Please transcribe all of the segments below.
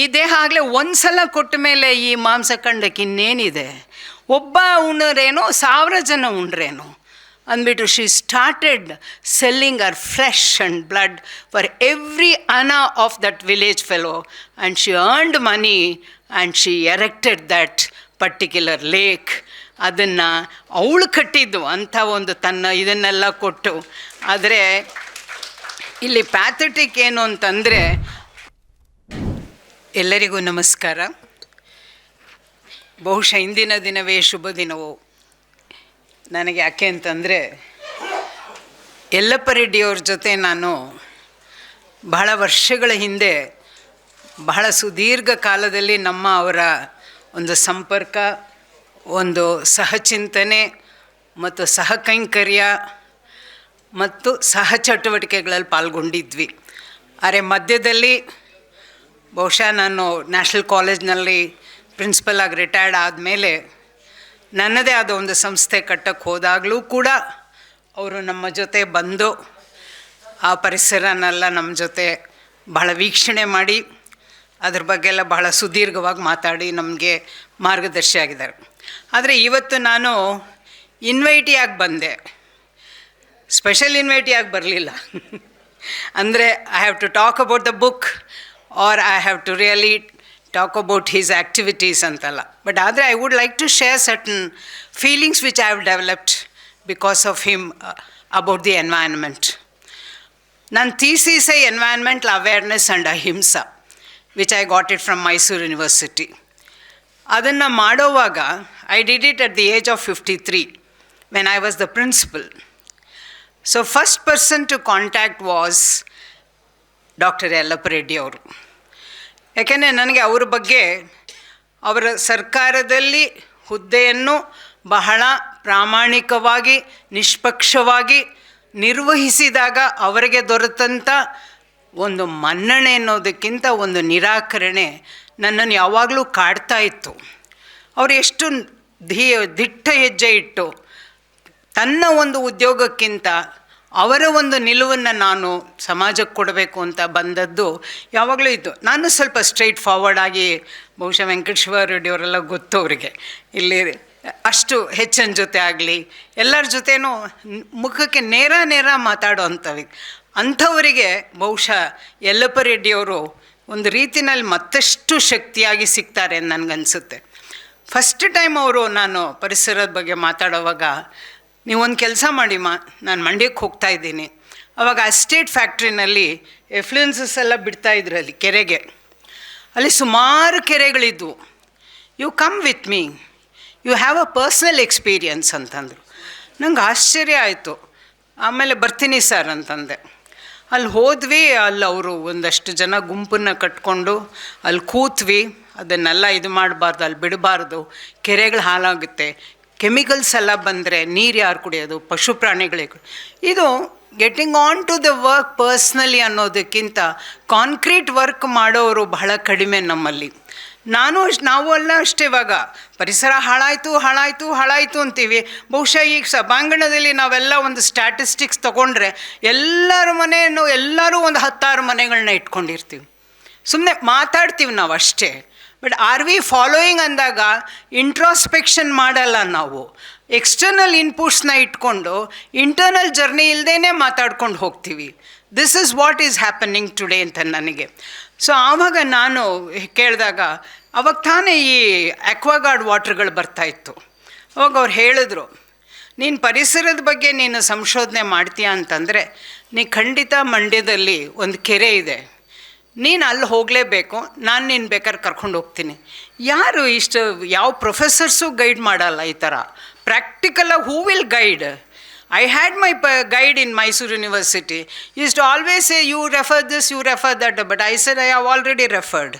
ಈ ದೇಹ ಆಗಲೇ ಒಂದು ಸಲ ಕೊಟ್ಟ ಮೇಲೆ ಈ ಮಾಂಸ ಖಂಡಕ್ಕೆ ಇನ್ನೇನಿದೆ? ಒಬ್ಬ ಉಣ್ಣರೇನೋ ಸಾವಿರ ಜನ ಉಂಡ್ರೇನೋ ಅಂದ್ಬಿಟ್ಟು she started selling her flesh and blood for every one of that village fellow and she earned money and she erected that particular lake ಅದನ್ನು ಅವಳು ಕಟ್ಟಿದ್ದು, ಅಂಥ ಒಂದು ತನ್ನ ಇದನ್ನೆಲ್ಲ ಕೊಟ್ಟು. ಆದರೆ ಇಲ್ಲಿ ಪ್ಯಾಥೆಟಿಕ್ ಏನು ಅಂತಂದರೆ ಎಲ್ಲರಿಗೂ ನಮಸ್ಕಾರ. ಬಹುಶಃ ಇಂದಿನ ದಿನವೇ ಶುಭ ದಿನವು? ನನಗೆ ಯಾಕೆ ಅಂತಂದರೆ ಯಲ್ಲಪ್ಪ ರೆಡ್ಡಿಯವ್ರ ಜೊತೆ ನಾನು ಬಹಳ ವರ್ಷಗಳ ಹಿಂದೆ ಬಹಳ ಸುದೀರ್ಘ ಕಾಲದಲ್ಲಿ ನಮ್ಮ ಅವರ ಒಂದು ಸಂಪರ್ಕ, ಒಂದು ಸಹಚಿಂತನೆ ಮತ್ತು ಸಹಕೈಂಕರ್ಯ ಮತ್ತು ಸಹ ಚಟುವಟಿಕೆಗಳಲ್ಲಿ ಪಾಲ್ಗೊಂಡಿದ್ವಿ. ಆದರೆ ಮಧ್ಯದಲ್ಲಿ ಬಹುಶಃ ನಾನು ನ್ಯಾಷನಲ್ ಕಾಲೇಜ್ನಲ್ಲಿ ಪ್ರಿನ್ಸಿಪಲ್ ಆಗಿ ರಿಟೈರ್ಡ್ ಆದಮೇಲೆ ನನ್ನದೇ ಆದ ಒಂದು ಸಂಸ್ಥೆ ಕಟ್ಟಕ್ಕೆ ಹೋದಾಗಲೂ ಕೂಡ ಅವರು ನಮ್ಮ ಜೊತೆ ಬಂದು ಆ ಪರಿಸರನೆಲ್ಲ ನಮ್ಮ ಜೊತೆ ಬಹಳ ವೀಕ್ಷಣೆ ಮಾಡಿ ಅದ್ರ ಬಗ್ಗೆ ಎಲ್ಲ ಬಹಳ ಸುದೀರ್ಘವಾಗಿ ಮಾತಾಡಿ ನಮಗೆ ಮಾರ್ಗದರ್ಶಿ ಆಗಿದ್ದಾರೆ. ಆದರೆ ಇವತ್ತು ನಾನು ಇನ್ವೈಟಿಯಾಗಿ ಬಂದೆ. ಸ್ಪೆಷಲ್ ಇನ್ವೈಟಿಯಾಗಿ ಬರಲಿಲ್ಲ. ಅಂದರೆ I have to talk about the book or I have to really talk about his activities ಅಂತಲ್ಲ ಬಟ್ ಆದರೆ I would like to share certain feelings which I have developed because of him about the environment ನನ್ನ thesis a environmental awareness and ahimsa which I got it from Mysuru university ಅದನ್ನು ಮಾಡೋವಾಗ I did it at the age of fifty three when I was the principal so first person to contact was doctor Yallappa Reddy ಅವರು. ಯಾಕೆಂದರೆ ನನಗೆ ಅವರ ಬಗ್ಗೆ ಅವರ ಸರ್ಕಾರದಲ್ಲಿ ಹುದ್ದೆಯನ್ನು ಬಹಳ ಪ್ರಾಮಾಣಿಕವಾಗಿ, ನಿಷ್ಪಕ್ಷವಾಗಿ ನಿರ್ವಹಿಸಿದಾಗ ಅವರಿಗೆ ದೊರೆತಂಥ ಒಂದು ಮನ್ನಣೆ ಅನ್ನೋದಕ್ಕಿಂತ ಒಂದು ನಿರಾಕರಣೆ ನನ್ನನ್ನು ಯಾವಾಗಲೂ ಕಾಡ್ತಾ ಇತ್ತು. ಅವರು ಎಷ್ಟು ಧೀ ದಿಟ್ಟ ಹೆಜ್ಜೆ ಇಟ್ಟು ತನ್ನ ಒಂದು ಉದ್ಯೋಗಕ್ಕಿಂತ ಅವರ ಒಂದು ನಿಲುವನ್ನು ನಾನು ಸಮಾಜಕ್ಕೆ ಕೊಡಬೇಕು ಅಂತ ಬಂದದ್ದು ಯಾವಾಗಲೂ ಇತ್ತು. ನಾನು ಸ್ವಲ್ಪ ಸ್ಟ್ರೈಟ್ ಫಾರ್ವರ್ಡ್ ಆಗಿ ಬಹುಶಃ ವೆಂಕಟೇಶ್ವರ ರೆಡ್ಡಿ ಅವರೆಲ್ಲ ಗೊತ್ತು ಅವರಿಗೆ. ಇಲ್ಲಿ ಅಷ್ಟು ಹೆಚ್ಚಿನ ಜೊತೆ ಆಗಲಿ, ಎಲ್ಲರ ಜೊತೆನೂ ಮುಖಕ್ಕೆ ನೇರ ನೇರ ಮಾತಾಡೋ ಅಂಥವಿ ಅಂಥವರಿಗೆ ಬಹುಶಃ ಯಲ್ಲಪ್ಪ ರೆಡ್ಡಿಯವರು ಒಂದು ರೀತಿನಲ್ಲಿ ಮತ್ತಷ್ಟು ಶಕ್ತಿಯಾಗಿ ಸಿಗ್ತಾರೆ ನನಗನ್ಸುತ್ತೆ. ಫಸ್ಟ್ ಟೈಮ್ ಅವರು ನಾನು ಪರಿಸರದ ಬಗ್ಗೆ ಮಾತಾಡೋವಾಗ ನೀವೊಂದು ಕೆಲಸ ಮಾಡಿ ಮಾ, ನಾನು ಮಂಡ್ಯಕ್ಕೆ ಹೋಗ್ತಾ ಇದ್ದೀನಿ. ಅವಾಗ ಅಸ್ಟೇಟ್ ಫ್ಯಾಕ್ಟ್ರಿನಲ್ಲಿ ಎಫ್ಲುಯೆನ್ಸಸ್ ಎಲ್ಲ ಬಿಡ್ತಾ ಇದ್ರು ಅಲ್ಲಿ, ಕೆರೆಗೆ. ಅಲ್ಲಿ ಸುಮಾರು ಕೆರೆಗಳಿದ್ವು. You come with me you have a personal experience ಅಂತಂದರು. ನಂಗೆ ಆಶ್ಚರ್ಯ ಆಯಿತು. ಆಮೇಲೆ ಬರ್ತೀನಿ ಸರ್ ಅಂತಂದೆ. ಅಲ್ಲಿ ಹೋದ್ವಿ, ಅಲ್ಲಿ ಅವರು ಒಂದಷ್ಟು ಜನ ಗುಂಪನ್ನ ಕಟ್ಕೊಂಡು ಅಲ್ಲಿ ಕೂತ್ವಿ. ಅದನ್ನೆಲ್ಲ ಇದು ಮಾಡಬಾರ್ದು, ಅಲ್ಲಿ ಬಿಡಬಾರ್ದು. ಕೆರೆಗಳು ಹಾಳಾಗುತ್ತೆ. ಕೆಮಿಕಲ್ಸ್ ಎಲ್ಲ ಬಂದರೆ ನೀರು ಯಾರು ಕುಡಿಯೋದು? ಪಶು ಪ್ರಾಣಿಗಳಿಗೆ ಇದು getting on to the work personally ಅನ್ನೋದಕ್ಕಿಂತ ಕಾಂಕ್ರೀಟ್ ವರ್ಕ್ ಮಾಡೋರು ಬಹಳ ಕಡಿಮೆ ನಮ್ಮಲ್ಲಿ. ನಾನು ಅಷ್ಟು ನಾವು ಅಲ್ಲ ಅಷ್ಟೇ ಇವಾಗ. ಪರಿಸರ ಹಾಳಾಯಿತು ಹಾಳಾಯಿತು ಹಾಳಾಯಿತು ಅಂತೀವಿ. ಬಹುಶಃ ಈಗ ಸಭಾಂಗಣದಲ್ಲಿ ನಾವೆಲ್ಲ ಒಂದು ಸ್ಟ್ಯಾಟಿಸ್ಟಿಕ್ಸ್ ತೊಗೊಂಡ್ರೆ ಎಲ್ಲರ ಮನೆಯನ್ನು ಎಲ್ಲರೂ ಒಂದು ಹತ್ತಾರು ಮನೆಗಳನ್ನ ಇಟ್ಕೊಂಡಿರ್ತೀವಿ. ಸುಮ್ಮನೆ ಮಾತಾಡ್ತೀವಿ ನಾವು ಅಷ್ಟೇ ಬಟ್ ಆರ್ ವಿ ಫಾಲೋಯಿಂಗ್ ಅಂದಾಗ ಇಂಟ್ರಾಸ್ಪೆಕ್ಷನ್ ಮಾಡಲ್ಲ ನಾವು. ಎಕ್ಸ್ಟರ್ನಲ್ ಇನ್ಪುಟ್ಸ್ನ ಇಟ್ಕೊಂಡು ಇಂಟರ್ನಲ್ ಜರ್ನಿ ಇಲ್ಲದೇ ಮಾತಾಡ್ಕೊಂಡು ಹೋಗ್ತೀವಿ. This is what is happening today ಅಂತ ನನಗೆ. ಸೊ ಆವಾಗ ನಾನು ಕೇಳಿದಾಗ ಅವಾಗ ತಾನೇ ಈ ಅಕ್ವಾಗಾರ್ಡ್ ವಾಟ್ರ್ಗಳು ಬರ್ತಾಯಿತ್ತು ಅವಾಗ ಅವ್ರು ಹೇಳಿದ್ರು, ನೀನು ಪರಿಸರದ ಬಗ್ಗೆ ನೀನು ಸಂಶೋಧನೆ ಮಾಡ್ತೀಯ? ಅಂತಂದರೆ, ನೀ ಖಂಡಿತ ಮಂಡ್ಯದಲ್ಲಿ ಒಂದು ಕೆರೆ ಇದೆ. ನೀನು ಅಲ್ಲಿ ಹೋಗಲೇಬೇಕು, ನಾನು ನೀನು ಬೇಕಾದ್ರೆ ಕರ್ಕೊಂಡು ಹೋಗ್ತೀನಿ. ಯಾರು ಇಷ್ಟು, ಯಾವ ಪ್ರೊಫೆಸರ್ಸು ಗೈಡ್ ಮಾಡಲ್ಲ ಈ ಥರ? ಪ್ರಾಕ್ಟಿಕಲಾಗಿ who will guide I had my ಪ guide in Mysuru university is to always a you refer this you refer that but I said I have already referred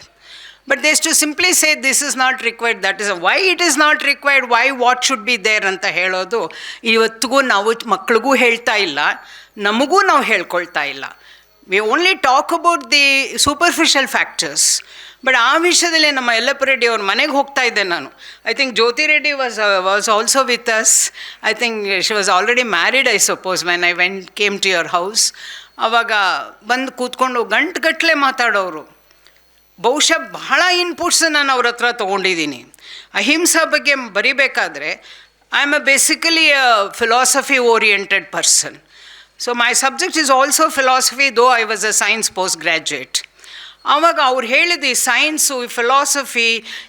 but there's to simply say this is not required that is why it is not required why what should be there ಅಂತ ಹೇಳೋದು ಇವತ್ತಿಗೂ ನಾವು ಮಕ್ಳಿಗೂ ಹೇಳ್ತಾ ಇಲ್ಲ, ನಮಗೂ ನಾವು ಹೇಳ್ಕೊಳ್ತಾ ಇಲ್ಲ. We only talk about the superficial factors but ಆ ವಿಷಯದಲ್ಲಿ ನಮ್ಮ ಯಲ್ಲಪ್ಪ ರೆಡ್ಡಿ ಅವ್ರ ಮನೆಗೆ ಹೋಗ್ತಾ ಇದ್ದೆ ನಾನು. I think Jyothi Reddy was was also with us I think she was already married I suppose when I went came to your house ಆವಾಗ ಬಂದು ಕೂತ್ಕೊಂಡು ಗಂಟುಗಟ್ಟಲೆ ಮಾತಾಡೋರು. ಬಹುಶಃ ಬಹಳ ಇನ್ಪುಟ್ಸ್ ನಾನು ಅವ್ರ ಹತ್ರ ತೊಗೊಂಡಿದ್ದೀನಿ ಅಹಿಂಸಾ ಬಗ್ಗೆ ಬರಿಬೇಕಾದ್ರೆ I am a basically philosophy oriented person so my subject is also philosophy though I was a science post graduate ಆವಾಗ ಅವ್ರು ಹೇಳಿದ ಈ ಸೈನ್ಸು ಈ ಫಿಲಾಸಫಿ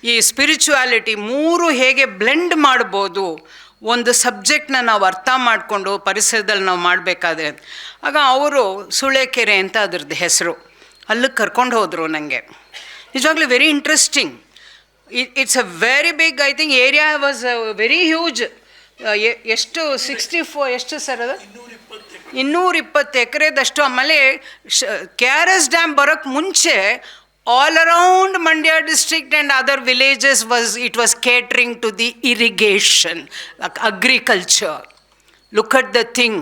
ಈ ಸ್ಪಿರಿಚುಯಾಲಿಟಿ ಮೂರು ಹೇಗೆ ಬ್ಲೆಂಡ್ ಮಾಡ್ಬೋದು, ಒಂದು ಸಬ್ಜೆಕ್ಟ್ನ ನಾವು ಅರ್ಥ ಮಾಡಿಕೊಂಡು ಪರಿಸರದಲ್ಲಿ ನಾವು ಮಾಡಬೇಕಾದ್ರೆ. ಆಗ ಅವರು ಸುಳೆಕೆರೆ ಅಂತ ಅದ್ರದ್ದು ಹೆಸರು, ಅಲ್ಲಿಗೆ ಕರ್ಕೊಂಡು ಹೋದರು ನನಗೆ ನಿಜವಾಗ್ಲೂ very interesting it's a very big I think area was very huge ಎಷ್ಟು ಸಿಕ್ಸ್ಟಿ ಫೋ ಎಷ್ಟು ಸರ್ ಅದು? ಇನ್ನೂರ ಇಪ್ಪತ್ತು ಎಕರೆದಷ್ಟು ಆಮೇಲೆ ಕೆ ಆರ್ ಎಸ್ ಡ್ಯಾಮ್ ಬರೋಕ್ಕೆ ಮುಂಚೆ all around Mandya district and other villages was it was catering to the irrigation agriculture look at the thing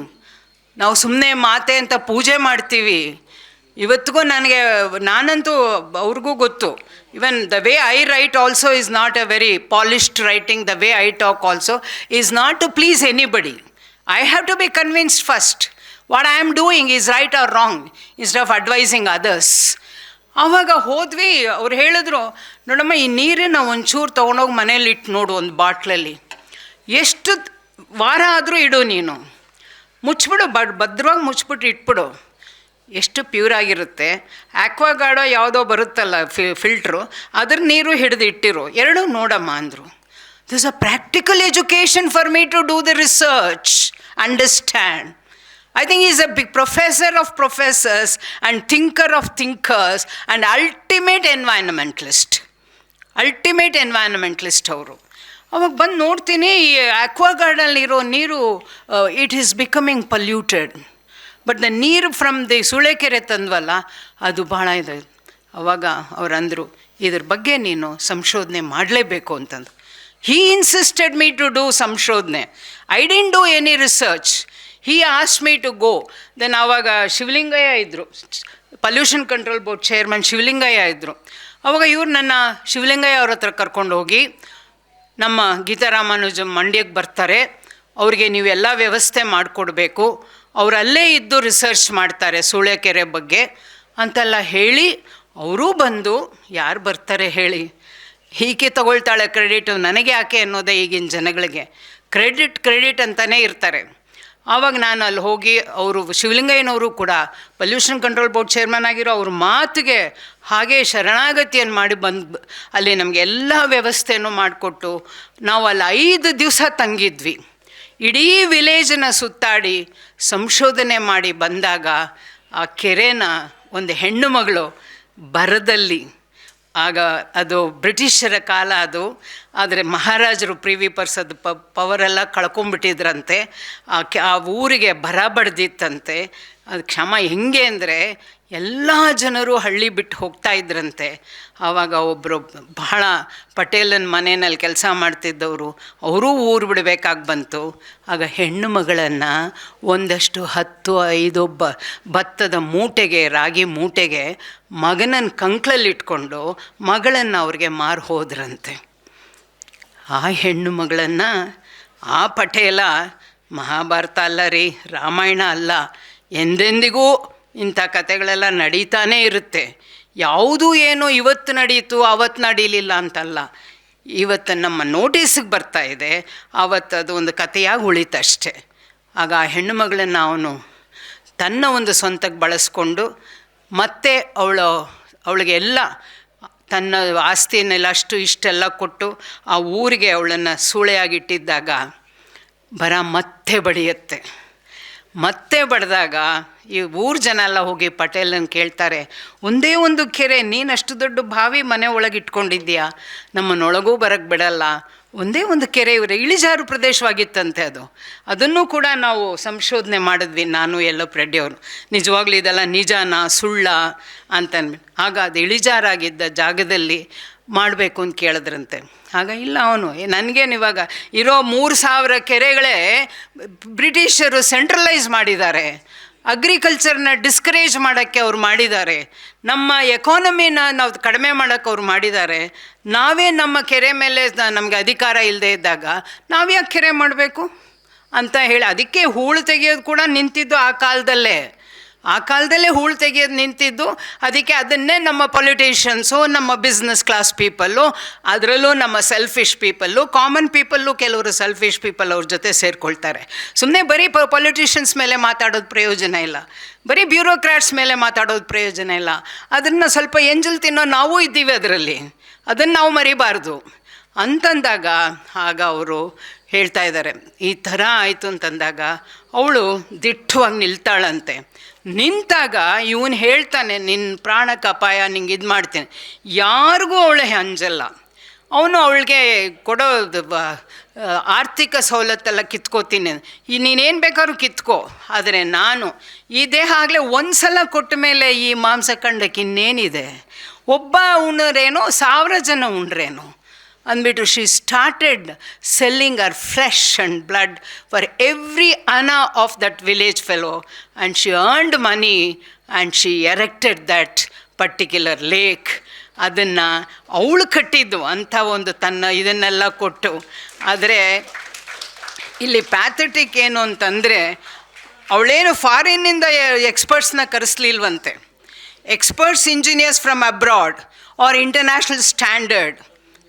ನಾವು ಸುಮ್ಮನೆ ಮಾತೆ ಅಂತ ಪೂಜೆ ಮಾಡ್ತೀವಿ. ಇವತ್ತಿಗೂ ನನಗೆ, ನಾನಂತೂ ಅವ್ರಿಗೂ ಗೊತ್ತು. Even the way I write also is not a very polished writing the way I talk also is not to please anybody I have to be convinced first what I am doing is right or wrong instead of advising others ಆವಾಗ ಹೋದ್ವಿ, ಅವ್ರು ಹೇಳಿದ್ರು, ನೋಡಮ್ಮ, ಈ ನೀರನ್ನ ಒಂಚೂರು ತೊಗೊಂಡೋಗಿ ಮನೇಲಿ ಇಟ್ಟು ನೋಡು ಒಂದು ಬಾಟ್ಲಲ್ಲಿ. ಎಷ್ಟು ವಾರ ಆದರೂ ಇಡು ನೀನು. ಮುಚ್ಚಿಬಿಡು ಬಡ್ ಭದ್ರವಾಗಿ ಮುಚ್ಚಿಬಿಟ್ಟು ಇಟ್ಬಿಡು. ಎಷ್ಟು ಪ್ಯೂರ್ ಆಗಿರುತ್ತೆ. ಆಕ್ವಾಗಾರ್ಡೋ ಯಾವುದೋ ಬರುತ್ತಲ್ಲ ಫಿ, ಫಿಲ್ಟ್ರು, ಅದ್ರ ನೀರು ಹಿಡಿದು ಇಟ್ಟಿರು. ಎರಡೂ ನೋಡಮ್ಮ ಅಂದರು. This a practical education for me to do the research understand I think he's a big professor of professors and thinker of thinkers and ultimate environmentalist. Ultimate environmentalist ಅವರು. ಅವಾಗ ಬಂದು ನೋಡ್ತೀನಿ, ಈ ಆಕ್ವಾಗಾರ್ಡಲ್ಲಿರೋ ನೀರು it is becoming polluted but the ನೀರು from the Sulekere ತಂದ್ವಲ್ಲ, ಅದು ಭಾಳ ಇದೆ. ಅವಾಗ ಅವ್ರು ಅಂದರು, ಇದ್ರ ಬಗ್ಗೆ ನೀನು ಸಂಶೋಧನೆ ಮಾಡಲೇಬೇಕು ಅಂತಂದು. He insisted me to do ಸಂಶೋಧನೆ. I didn't do any research he asked me to go then ಆವಾಗ ಶಿವಲಿಂಗಯ್ಯ ಇದ್ದರು pollution control board chairman Shivalingaiah ಇದ್ದರು ಅವಾಗ ಇವ್ರು ನನ್ನ ಶಿವಲಿಂಗಯ್ಯ ಅವ್ರ ಹತ್ರ ಕರ್ಕೊಂಡು ಹೋಗಿ, ನಮ್ಮ ಗೀತಾರಾಮಾನುಜ ಮಂಡ್ಯಕ್ಕೆ ಬರ್ತಾರೆ. ಅವ್ರಿಗೆ ನೀವೆಲ್ಲ ವ್ಯವಸ್ಥೆ ಮಾಡಿಕೊಡ್ಬೇಕು. ಅವರಲ್ಲೇ ಇದ್ದು ರಿಸರ್ಚ್ ಮಾಡ್ತಾರೆ ಸೂಳೆಕೆರೆ ಬಗ್ಗೆ ಅಂತೆಲ್ಲ ಹೇಳಿ ಅವರೂ ಬಂದು, ಯಾರು ಬರ್ತಾರೆ ಹೇಳಿ. ಹೀಗೆ ತಗೊಳ್ತಾಳೆ ಕ್ರೆಡಿಟು ನನಗೆ ಯಾಕೆ ಅನ್ನೋದೇ ಈಗಿನ ಜನಗಳಿಗೆ. ಕ್ರೆಡಿಟ್ ಕ್ರೆಡಿಟ್ ಅಂತಲೇ ಇರ್ತಾರೆ. ಆವಾಗ ನಾನು ಅಲ್ಲಿ ಹೋಗಿ ಅವರು ಶಿವಲಿಂಗಯ್ಯನವರು ಕೂಡ ಪೊಲ್ಯೂಷನ್ ಕಂಟ್ರೋಲ್ ಬೋರ್ಡ್ ಚೇರ್ಮನ್ ಆಗಿರೋ ಅವ್ರ ಮಾತಿಗೆ ಹಾಗೆ ಶರಣಾಗತಿಯನ್ನು ಮಾಡಿ ಬಂದು ಅಲ್ಲಿ ನಮಗೆ ಎಲ್ಲ ವ್ಯವಸ್ಥೆಯನ್ನು ಮಾಡಿಕೊಟ್ಟು ನಾವು ಅಲ್ಲಿ ಐದು ದಿವಸ ತಂಗಿದ್ವಿ. ಇಡೀ ವಿಲೇಜನ್ನು ಸುತ್ತಾಡಿ ಸಂಶೋಧನೆ ಮಾಡಿ ಬಂದಾಗ ಆ ಕೆರೆನ ಒಂದು ಹೆಣ್ಣು ಮಗಳು ಬರದಲ್ಲಿ ಆಗ ಅದು ಬ್ರಿಟಿಷರ ಕಾಲ ಅದು. ಆದರೆ ಮಹಾರಾಜರು ಪ್ರಿವಿ ಪರ್ಸದ್ ಪ, ಪವರೆಲ್ಲ ಕಳ್ಕೊಂಬಿಟ್ಟಿದ್ರಂತೆ ಆ ಊರಿಗೆ ಬರ ಬಡ್ದಿತ್ತಂತೆ. ಅದು ಕ್ಷಮ ಹೆಂಗೆ ಅಂದರೆ ಎಲ್ಲ ಜನರು ಹಳ್ಳಿ ಬಿಟ್ಟು ಹೋಗ್ತಾ ಇದ್ರಂತೆ. ಆವಾಗ ಒಬ್ಬರು ಬಹಳ ಪಟೇಲನ ಮನೆಯಲ್ಲಿ ಕೆಲಸ ಮಾಡ್ತಿದ್ದವರು, ಅವರೂ ಊರು ಬಿಡಬೇಕಾಗಿ ಬಂತು. ಆಗ ಹೆಣ್ಣು ಮಗಳನ್ನು ಒಂದಷ್ಟು ಹತ್ತು, ಐದು ಬ, ಭತ್ತದ ಮೂಟೆಗೆ, ರಾಗಿ ಮೂಟೆಗೆ ಮಗನನ್ನು ಕಂಕ್ಳಲ್ಲಿಟ್ಕೊಂಡು ಮಗಳನ್ನು ಅವ್ರಿಗೆ ಮಾರು ಹೋದ್ರಂತೆ. ಆ ಹೆಣ್ಣು ಮಗಳನ್ನು ಆ ಪಟೇಲ ಮಹಾಭಾರತ ಅಲ್ಲ ರೀ, ರಾಮಾಯಣ ಅಲ್ಲ, ಎಂದೆಂದಿಗೂ ಇಂಥ ಕತೆಗಳೆಲ್ಲ ನಡೀತಾನೇ ಇರುತ್ತೆ. ಯಾವುದೂ ಏನು ಇವತ್ತು ನಡೀತು, ಅವತ್ತು ನಡೀಲಿಲ್ಲ ಅಂತಲ್ಲ. ಇವತ್ತು ನಮ್ಮ ನೋಟಿಸ್ಗೆ ಬರ್ತಾ ಇದೆ ಆವತ್ತು ಅದು ಒಂದು ಕಥೆಯಾಗಿ ಉಳಿತಷ್ಟೆ ಆಗ ಆ ಹೆಣ್ಣು ಮಗಳನ್ನು ಅವನು ತನ್ನ ಒಂದು ಸ್ವಂತಕ್ಕೆ ಬಳಸ್ಕೊಂಡು ಮತ್ತೆ ಅವಳು, ಅವಳಿಗೆ ಎಲ್ಲ ತನ್ನ ಆಸ್ತಿಯನ್ನೆಲ್ಲ ಅಷ್ಟು ಇಷ್ಟೆಲ್ಲ ಕೊಟ್ಟು ಆ ಊರಿಗೆ ಅವಳನ್ನು ಸೂಳೆಯಾಗಿಟ್ಟಿದ್ದಾಗ ಬರ ಮತ್ತೆ ಬಡಿಯತ್ತೆ. ಮತ್ತೆ ಬಡಿದಾಗ ಈ ಊರ ಜನ ಎಲ್ಲ ಹೋಗಿ ಪಟೇಲನ್ನು ಕೇಳ್ತಾರೆ, ಒಂದೇ ಒಂದು ಕೆರೆ, ನೀನು ಅಷ್ಟು ದೊಡ್ಡ ಬಾವಿ ಮನೆ ಒಳಗೆ ಇಟ್ಕೊಂಡಿದ್ದೀಯಾ ನಮ್ಮನ್ನೊಳಗೂ ಬರಕ್ಕೆ ಬಿಡಲ್ಲ. ಒಂದೇ ಒಂದು ಕೆರೆ ಇವರೇ, ಇಳಿಜಾರು ಪ್ರದೇಶವಾಗಿತ್ತಂತೆ ಅದು. ಅದನ್ನು ಕೂಡ ನಾವು ಸಂಶೋಧನೆ ಮಾಡಿದ್ವಿ, ನಾನು ಎಲ್ಲೋ ಪ್ರೆಡ್ಡಿಯವರು ನಿಜವಾಗ್ಲೂ ಇದೆಲ್ಲ ನಿಜಾನ, ಸುಳ್ಳ ಅಂತ ಆಗ ಅದು ಇಳಿಜಾರಾಗಿದ್ದ ಜಾಗದಲ್ಲಿ ಮಾಡಬೇಕು ಅಂತ ಕೇಳಿದ್ರಂತೆ. ಆಗ ಇಲ್ಲ ಅವನು ನನಗೇನು ಇವಾಗ ಇರೋ ಮೂರು ಸಾವಿರ ಕೆರೆಗಳೇ ಬ್ರಿಟಿಷರು ಸೆಂಟ್ರಲೈಸ್ ಮಾಡಿದ್ದಾರೆ. ಅಗ್ರಿಕಲ್ಚರ್ನ ಡಿಸ್ಕರೇಜ್ ಮಾಡೋಕ್ಕೆ ಅವ್ರು ಮಾಡಿದ್ದಾರೆ. ನಮ್ಮ ಎಕಾನಮಿನ ನಾವು ಕಡಿಮೆ ಮಾಡೋಕ್ಕೆ ಅವ್ರು ಮಾಡಿದ್ದಾರೆ. ನಾವೇ ನಮ್ಮ ಕೆರೆ ಮೇಲೆ ನಮಗೆ ಅಧಿಕಾರ ಇಲ್ಲದೆ ಇದ್ದಾಗ ನಾವ್ಯಾಕೆ ಕೆರೆ ಮಾಡಬೇಕು? ಅಂತ ಹೇಳಿ, ಅದಕ್ಕೆ ಹೂಳು ತೆಗೆಯೋದು ಕೂಡ ನಿಂತಿದ್ದು ಆ ಕಾಲದಲ್ಲೇ. ಆ ಕಾಲದಲ್ಲೇ ಹೂಳು ತೆಗೆಯೋದು ನಿಂತಿದ್ದು. ಅದಕ್ಕೆ ಅದನ್ನೇ ನಮ್ಮ ಪೊಲಿಟಿಷಿಯನ್ಸು ನಮ್ಮ ಬಿಸ್ನೆಸ್ ಕ್ಲಾಸ್ ಪೀಪಲ್ಲು ಅದರಲ್ಲೂ ನಮ್ಮ ಸೆಲ್ಫಿಶ್ ಪೀಪಲ್ಲು ಕಾಮನ್ ಪೀಪಲ್ಲು ಕೆಲವರು ಸೆಲ್ಫಿಶ್ ಪೀಪಲ್ ಅವ್ರ ಜೊತೆ ಸೇರಿಕೊಳ್ತಾರೆ. ಸುಮ್ಮನೆ ಬರೀ ಪ ಪೊಲಿಟಿಷಿಯನ್ಸ್ ಮೇಲೆ ಮಾತಾಡೋದು ಪ್ರಯೋಜನ ಇಲ್ಲ. ಬರೀ ಬ್ಯೂರೋಕ್ರಾಟ್ಸ್ ಮೇಲೆ ಮಾತಾಡೋದು ಪ್ರಯೋಜನ ಇಲ್ಲ. ಅದನ್ನು ಸ್ವಲ್ಪ ಎಂಜಲ್ ತಿನ್ನೋ ನಾವು ಇದ್ದೀವಿ ಅದರಲ್ಲಿ. ಅದನ್ನು ನಾವು ಮರಿಬಾರ್ದು. ಅಂತಂದಾಗ ಆಗ ಅವರು ಹೇಳ್ತಾ ಇದ್ದಾರೆ. ಈ ಥರ ಆಯಿತು ಅಂತಂದಾಗ ಅವಳು ದಿಟ್ಟವಾಗಿ ನಿಲ್ತಾಳಂತೆ. ನಿಂತಾಗ ಇವನು ಹೇಳ್ತಾನೆ ನಿನ್ನ ಪ್ರಾಣಕ್ಕೆ ಅಪಾಯ, ನಿಂಗೆ ಇದು ಮಾಡ್ತೇನೆ. ಯಾರಿಗೂ ಅವಳು ಅಂಜಲ್ಲ. ಅವನು ಅವಳಿಗೆ ಕೊಡೋ ಆರ್ಥಿಕ ಸವಲತ್ತೆಲ್ಲ ಕಿತ್ಕೋತೀನಿ. ಈ ನೀನೇನು ಬೇಕಾದ್ರೂ ಕಿತ್ಕೋ. ಆದರೆ ನಾನು, ಈ ದೇಹ ಆಗಲೇ ಒಂದು ಸಲ ಕೊಟ್ಟ ಮೇಲೆ ಈ ಮಾಂಸ ಕಂಡಕ್ಕೆ ಇನ್ನೇನಿದೆ? ಒಬ್ಬ ಉಣ್ಣರೇನೋ ಸಾವಿರ ಜನ ಉಣ್ರೇನೋ? ಅಂದ್ಬಿಟ್ಟು she started selling her flesh and blood for every one of that village fellow and she earned money and she erected that particular lake ಅದನ್ನು ಅವಳು ಕಟ್ಟಿದ್ದು, ಅಂಥ ಒಂದು ತನ್ನ ಇದನ್ನೆಲ್ಲ ಕೊಟ್ಟು. ಆದರೆ ಇಲ್ಲಿ ಪ್ಯಾಥೆಟಿಕ್ ಏನು ಅಂತಂದರೆ, ಅವಳೇನು ಫಾರಿನ್ನಿಂದ ಎಕ್ಸ್ಪರ್ಟ್ಸ್ನ ಕರೆಸ್ಲಿಲ್ವಂತೆ. Experts engineers from abroad are international standard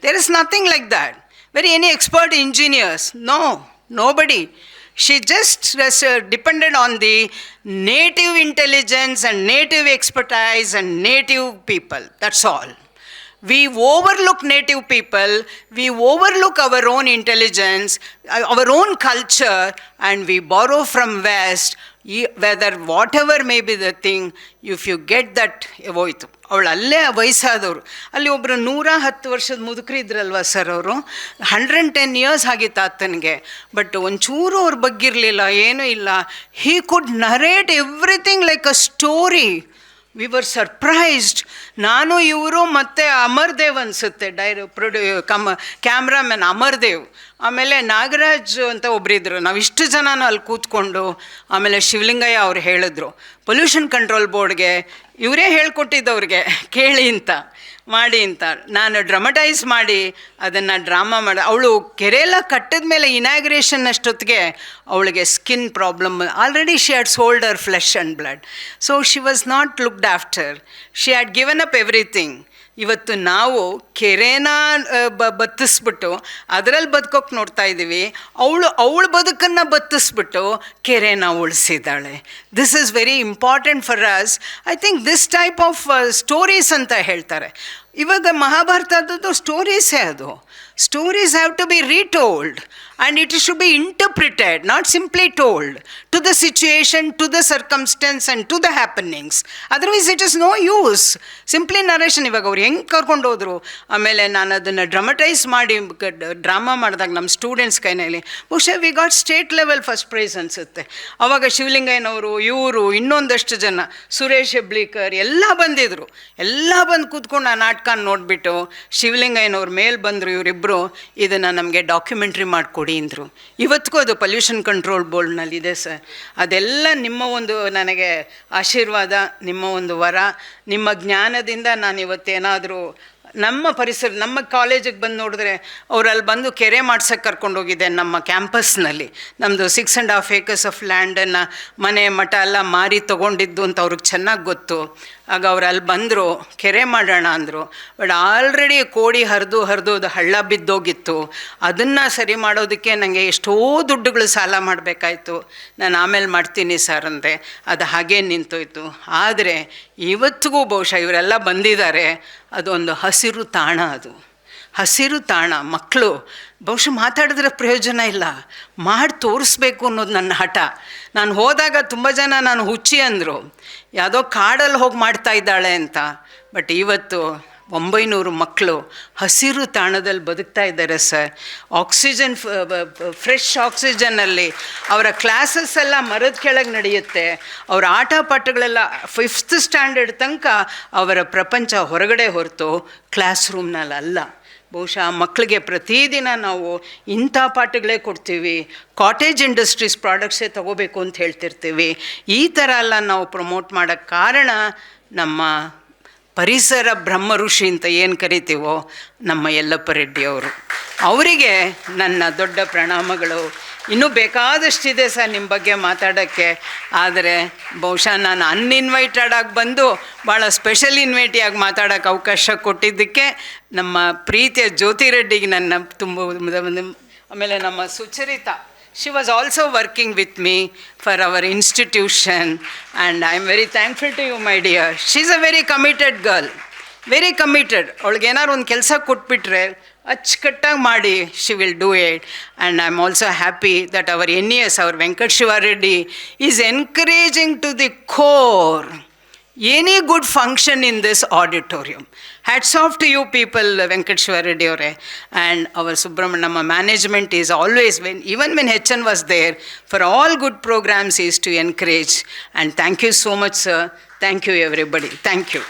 There is nothing like that. Very any expert engineers? No, nobody. She just was uh, depended on the native intelligence and native expertise and native people. That's all. We overlook native people, we overlook our own intelligence, uh, our own culture, and we borrow from West, whether whatever may be the thing, if you get that, avoid. ಅವಳು ಅಲ್ಲೇ ವಯಸ್ಸಾದವರು. ಅಲ್ಲಿ ಒಬ್ಬರು ನೂರ ಹತ್ತು ವರ್ಷದ ಮುದುಕರು ಇದ್ರಲ್ವ ಸರ್ ಅವರು? ಹಂಡ್ರೆಡ್ ಟೆನ್ ಇಯರ್ಸ್ ಆಗಿತ್ತು ಆತನಿಗೆ. ಬಟ್ ಒಂಚೂರು ಅವ್ರ ಬಗ್ಗಿರಲಿಲ್ಲ, ಏನೂ ಇಲ್ಲ. He could narrate everything like a story we were surprised ನಾನು ಇವರು ಮತ್ತು ಅಮರ್ ದೇವ್ ಅನಿಸುತ್ತೆ. ಡೈರ ಪ್ರೊಡ್ಯೂ ಕಮ ಕ್ಯಾಮ್ರಾಮನ್ ಅಮರ್ ದೇವ್. ಆಮೇಲೆ ನಾಗರಾಜ್ ಅಂತ ಒಬ್ಬರಿದ್ರು ನಾವು ಇಷ್ಟು ಜನನೂ ಅಲ್ಲಿ ಕೂತ್ಕೊಂಡು ಆಮೇಲೆ ಶಿವಲಿಂಗಯ್ಯ ಅವ್ರು ಹೇಳಿದ್ರು. ಪೊಲ್ಯೂಷನ್ ಕಂಟ್ರೋಲ್ ಬೋರ್ಡ್ಗೆ ಇವರೇ ಹೇಳ್ಕೊಟ್ಟಿದ್ದವ್ರಿಗೆ ಕೇಳಿ ಅಂತ. ಮಾಡಿ ಅಂತ. ನಾನು ಡ್ರಮಟೈಸ್ ಮಾಡಿ ಅದನ್ನು ಡ್ರಾಮಾ ಮಾಡಿ, ಅವಳು ಕೆರೆಯೆಲ್ಲ ಕಟ್ಟಿದ ಮೇಲೆ ಇನಾಗ್ರೇಷನ್ ಅಷ್ಟೊತ್ತಿಗೆ ಅವಳಿಗೆ skin problem already she had sold her flesh and blood so she was not looked after she had given up everything ಇವತ್ತು ನಾವು ಕೆರೆನ ಬ, ಬತ್ತಿಸ್ಬಿಟ್ಟು ಅದರಲ್ಲಿ ಬದುಕೋಕೆ ನೋಡ್ತಾ ಇದ್ದೀವಿ ಅವಳು, ಅವಳ ಬದುಕನ್ನು ಬತ್ತಿಸ್ಬಿಟ್ಟು ಕೆರೆನ ಉಳಿಸಿದ್ದಾಳೆ. This is very important for us I think this type of stories ಅಂತ ಹೇಳ್ತಾರೆ. ಇವಾಗ ಮಹಾಭಾರತದ್ದು ಸ್ಟೋರೀಸೇ ಅದು stories have to be retold and it should be interpreted not simply told to the situation to the circumstances and to the happenings otherwise it is no use simply narration ಇವಾಗ ಅವ್ರು ಹೆಂಗೆ ಕರ್ಕೊಂಡು ಹೋದ್ರು? ಆಮೇಲೆ ನಾನು ಅದನ್ನು ಡ್ರಮಟೈಸ್ ಮಾಡಿ ಡ್ರಾಮಾ ಮಾಡಿದಾಗ ನಮ್ಮ ಸ್ಟೂಡೆಂಟ್ಸ್ ಕೈನಲ್ಲಿ, ಬಹುಶಃ we got state level first prize ಅನಿಸುತ್ತೆ. ಅವಾಗ ಶಿವಲಿಂಗಯ್ಯನವರು, ಇವರು, ಇನ್ನೊಂದಷ್ಟು ಜನ, ಸುರೇಶ್ ಹೆಬ್ಳೀಕರ್, ಎಲ್ಲ ಬಂದಿದ್ರು. ಎಲ್ಲ ಬಂದು ಕೂತ್ಕೊಂಡು ಆ ನಾಟಕ ನೋಡಿಬಿಟ್ಟು, ಶಿವಲಿಂಗಯ್ಯನವ್ರ ಮೇಲೆ ಬಂದರು ಇವರಿಬ್ಬರು ಇದನ್ನು ನಮಗೆ ಡಾಕ್ಯುಮೆಂಟ್ರಿ ಮಾಡಿಕೊಡಿ ಅಂದರು. ಇವತ್ತಿಗೂ ಅದು ಪೊಲ್ಯೂಷನ್ ಕಂಟ್ರೋಲ್ ಬೋರ್ಡ್ನಲ್ಲಿ ಇದೆ ಸರ್. ಅದೆಲ್ಲ ನಿಮ್ಮ ಒಂದು ನನಗೆ ಆಶೀರ್ವಾದ, ನಿಮ್ಮ ಒಂದು ವರ, ನಿಮ್ಮ ಜ್ಞಾನದಿಂದ ನಾನು ಇವತ್ತೇನಾದರೂ ನಮ್ಮ ಪರಿಸರ, ನಮ್ಮ ಕಾಲೇಜಿಗೆ ಬಂದು ನೋಡಿದ್ರೆ ಅವರಲ್ಲಿ ಬಂದು ಕೆರೆ ಮಾಡ್ಸೋಕ್ಕೆ ಕರ್ಕೊಂಡೋಗಿದ್ದೆ ನಮ್ಮ ಕ್ಯಾಂಪಸ್ನಲ್ಲಿ ನಮ್ಮದು six and half acres of ಲ್ಯಾಂಡನ್ನು ಮನೆ ಮಠ ಎಲ್ಲ ಮಾರಿ ತೊಗೊಂಡಿದ್ದು ಅಂತ ಅವ್ರಿಗೆ ಚೆನ್ನಾಗಿ ಗೊತ್ತು. ಆಗ ಅವ್ರು ಅಲ್ಲಿ ಬಂದರು, ಕೆರೆ ಮಾಡೋಣ ಅಂದರು. ಬಟ್ ಆಲ್ರೆಡಿ ಕೋಡಿ ಹರಿದು ಹರಿದು ಅದು ಹಳ್ಳ ಬಿದ್ದೋಗಿತ್ತು. ಅದನ್ನು ಸರಿ ಮಾಡೋದಕ್ಕೆ ನನಗೆ ಎಷ್ಟೋ ದುಡ್ಡುಗಳು ಸಾಲ ಮಾಡಬೇಕಾಯ್ತು. ನಾನು ಆಮೇಲೆ ಮಾಡ್ತೀನಿ ಸರ್ ಅಂದೆ. ಅದು ಹಾಗೇ ನಿಂತೋಯ್ತು. ಆದರೆ ಇವತ್ತಿಗೂ ಬಹುಶಃ ಇವರೆಲ್ಲ ಬಂದಿದ್ದಾರೆ. ಅದೊಂದು ಹಸಿರು ತಾಣ ಅದು. ಹಸಿರು ತಾಣ, ಮಕ್ಕಳು, ಬಹುಶಃ ಮಾತಾಡಿದ್ರೆ ಪ್ರಯೋಜನ ಇಲ್ಲ. ಮಾಡಿ ತೋರಿಸ್ಬೇಕು ಅನ್ನೋದು ನನ್ನ ಹಠ. ನಾನು ಹೋದಾಗ ತುಂಬ ಜನ ನಾನು ಹುಚ್ಚಿ ಅಂದರು. ಯಾವುದೋ ಕಾಡಲ್ಲಿ ಹೋಗಿ ಮಾಡ್ತಾ ಇದ್ದಾಳೆ ಅಂತ. ಬಟ್ ಇವತ್ತು ಒಂಬೈನೂರು ಮಕ್ಕಳು ಹಸಿರು ತಾಣದಲ್ಲಿ ಬದುಕ್ತಾ ಇದ್ದಾರೆ ಸರ್. ಆಕ್ಸಿಜನ್ ಫ್ರೆಶ್ ಆಕ್ಸಿಜನ್ನಲ್ಲಿ ಅವರ ಕ್ಲಾಸಸ್ ಎಲ್ಲ ಮರದ ಕೆಳಗೆ ನಡೆಯುತ್ತೆ. ಅವರ ಆಟ ಪಾಠಗಳೆಲ್ಲ ಫಿಫ್ತ್ ಸ್ಟ್ಯಾಂಡರ್ಡ್ ತನಕ ಅವರ ಪ್ರಪಂಚ ಹೊರಗಡೆ ಹೊರತು ಕ್ಲಾಸ್ ರೂಮ್ನಲ್ಲಿ ಅಲ್ಲ. ಬಹುಶಃ ಮಕ್ಕಳಿಗೆ ಪ್ರತಿದಿನ ನಾವು ಇಂಥ ಪಾಠಗಳೇ ಕೊಡ್ತೀವಿ ಕಾಟೇಜ್ ಇಂಡಸ್ಟ್ರೀಸ್ ಪ್ರಾಡಕ್ಟ್ಸೇ ತಗೋಬೇಕು ಅಂತ ಹೇಳ್ತಿರ್ತೀವಿ. ಈ ಥರ ಎಲ್ಲ ನಾವು ಪ್ರಮೋಟ್ ಮಾಡೋಕ್ಕೆ ಕಾರಣ ನಮ್ಮ ಪರಿಸರ ಬ್ರಹ್ಮ ಋಷಿ ಅಂತ ಏನು ಕರಿತೀವೋ ನಮ್ಮ ಯಲ್ಲಪ್ಪ ರೆಡ್ಡಿ ಅವರು. ಅವರಿಗೆ ನನ್ನ ದೊಡ್ಡ ಪ್ರಣಾಮಗಳು. ಇನ್ನೂ ಬೇಕಾದಷ್ಟಿದೆ ಸರ್ ನಿಮ್ಮ ಬಗ್ಗೆ ಮಾತಾಡೋಕ್ಕೆ. ಆದರೆ ಬಹುಶಃ ನಾನು ಅನ್ಇನ್ವೈಟೆಡ್ ಆಗಿ ಬಂದು ಭಾಳ ಸ್ಪೆಷಲ್ ಇನ್ವೈಟಿಯಾಗಿ ಮಾತಾಡೋಕ್ಕೆ ಅವಕಾಶ ಕೊಟ್ಟಿದ್ದಕ್ಕೆ ನಮ್ಮ ಪ್ರೀತಿಯ ಜ್ಯೋತಿ ರೆಡ್ಡಿಗೆ ನನ್ನ ತುಂಬ ಆಮೇಲೆ ನಮ್ಮ Sucharita she was also working with me for our institution and I am very thankful to you my dear she is a very committed girl very committed ಅವಳಿಗೆ ಏನಾದ್ರು ಒಂದು ಕೆಲಸ ಕೊಟ್ಬಿಟ್ರೆ ಅಚ್ಚುಕಟ್ಟಾಗಿ ಮಾಡಿ she will do it and I am also happy that our N E S our Venkata Shivareddy is encouraging to the core any good function in this auditorium hats off to you people Venkata Shivareddy ಅವರೇ and our Subrahmanya ನಮ್ಮ management is always when even when H N was there for all good programmes is to encourage and thank you so much sir thank you everybody thank you